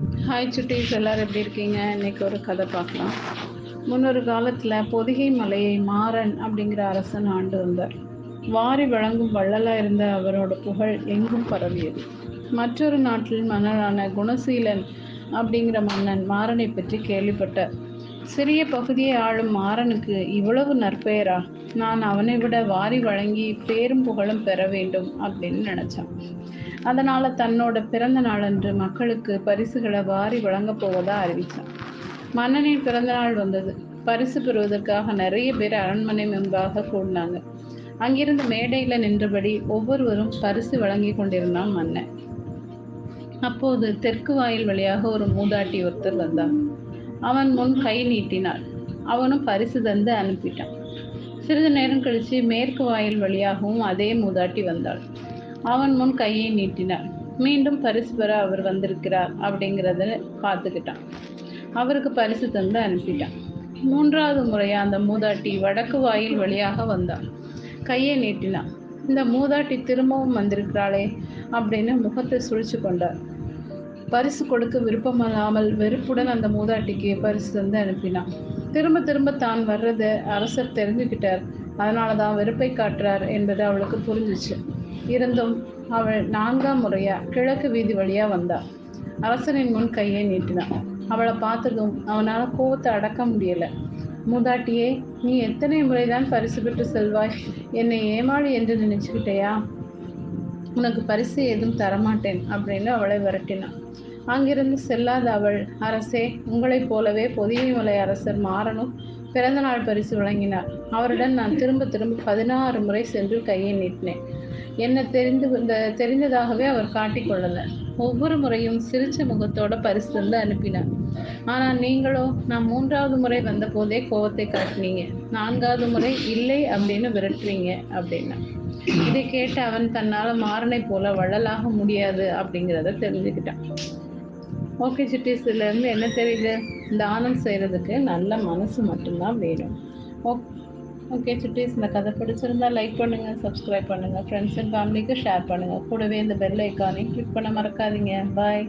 Hi சுட்டீஸ். எல்லாரும் எப்படி இருக்கீங்க? இன்னைக்கு ஒரு கதை பார்க்கலாம். முன்னொரு காலத்தில் பொதிகை மலையை மாறன் அப்படிங்கிற அரசன் ஆண்டு வந்தார். வாரி வழங்கும் வள்ளலாக இருந்த அவரோட புகழ் எங்கும் பரவியது. மற்றொரு நாட்டில் மன்னனான குணசீலன் அப்படிங்கிற மன்னன் மாறனை பற்றி கேள்விப்பட்டார். சிறிய பகுதியை ஆளும் மாறனுக்கு இவ்வளவு நற்பெயரா? நான் அவனை விட வாரி வழங்கி பேரும் புகழும் பெற வேண்டும் அப்படின்னு நினைச்சான். அதனால தன்னோட பிறந்த நாளன்று மக்களுக்கு பரிசுகளை வாரி வழங்கப் போவதா அறிவித்தான் மன்னனின் பிறந்த நாள் வந்தது. பரிசு பெறுவதற்காக நிறைய பேர் அரண்மனை முன்பாக கூடினாங்க. அங்கிருந்த மேடையில நின்றபடி ஒவ்வொருவரும் பரிசு வழங்கி கொண்டிருந்தான் மன்னன். அப்போது தெற்கு வாயில் வழியாக ஒரு மூதாட்டி ஒருத்தர் வந்தான். அவன் முன் கை நீட்டினாள். அவனும் பரிசு தந்து அனுப்பிட்டான். சிறிது நேரம் கழித்து மேற்கு வாயில் வழியாகவும் அதே மூதாட்டி வந்தாள். அவன் முன் கையை நீட்டினாள். மீண்டும் பரிசு பெற அவர் வந்திருக்கிறார் அப்படிங்கிறத பார்த்துக்கிட்டான். அவருக்கு பரிசு தந்து அனுப்பிட்டான். மூன்றாவது முறையாக அந்த மூதாட்டி வடக்கு வாயில் வழியாக வந்தாள். கையை நீட்டினான். இந்த மூதாட்டி திரும்பவும் வந்திருக்கிறாளே அப்படின்னு முகத்தை சுழிச்சு கொண்டார். பரிசு கொடுக்க விருப்பமில்லாமல் வெறுப்புடன் அந்த மூதாட்டிக்கு பரிசு தந்து அனுப்பினான். திரும்ப திரும்ப தான் வர்றது அரசர் தெரிஞ்சுக்கிட்டார். அதனால தான் வெறுப்பை காட்டுறார் என்பது அவளுக்கு புரிஞ்சிச்சு. இருந்தும் அவள் நான்காம் முறையா கிழக்கு வீதி வழியா வந்தாள் அரசனின் முன் கையை நீட்டினான். அவளை பார்த்ததும் அவனால் கோவத்தை அடக்க முடியலை. மூதாட்டியே நீ எத்தனை முறைதான் பரிசு பெற்று செல்வாய்? என்னை ஏமாளி என்று நினைச்சுக்கிட்டேயா? உனக்கு பரிசு எதுவும் தரமாட்டேன் அப்படின்னு அவளை விரட்டினான் அங்கிருந்து செல்லாத அவள் அரசே உங்களைப் போலவே பொதியமலை அரசர் மாறனும். பிறந்த நாள் பரிசு வழங்கினார். அவருடன் நான் திரும்ப திரும்ப பதினாறு முறை சென்று கையை நீட்டினேன். என்ன தெரிந்து இந்த தெரிந்ததாகவே அவர் காட்டிக்கொள்ளல ஒவ்வொரு முறையும் சிரிச்ச முகத்தோட பரிசு தந்து அனுப்பினார். ஆனால் நீங்களோ நான் மூன்றாவது முறை வந்த போதே கோவத்தை காட்டினீங்க. நான்காவது முறை இல்லை அப்படின்னு விரட்டுறீங்க அப்படின்னா. இதை கேட்டு அவன் தன்னால மாறனை போல வள்ளலாக முடியாது அப்படிங்கிறத தெரிஞ்சுக்கிட்டான். ஓகே சிட்டிஸ் இருந்து என்ன தெரியுது? தானம் செய்கிறதுக்கு நல்ல மனசு மட்டும்தான் வேணும். ஓகே ஓகே சிட்டிஸ் இந்த கதை பிடிச்சிருந்தா லைக் பண்ணுங்கள் சப்ஸ்கிரைப் பண்ணுங்கள் ஃப்ரெண்ட்ஸ் அண்ட் ஃபேமிலிக்கு ஷேர் பண்ணுங்கள் கூடவே இந்த பெல் ஐக்கானையும் கிளிக் பண்ண மறக்காதீங்க. பாய்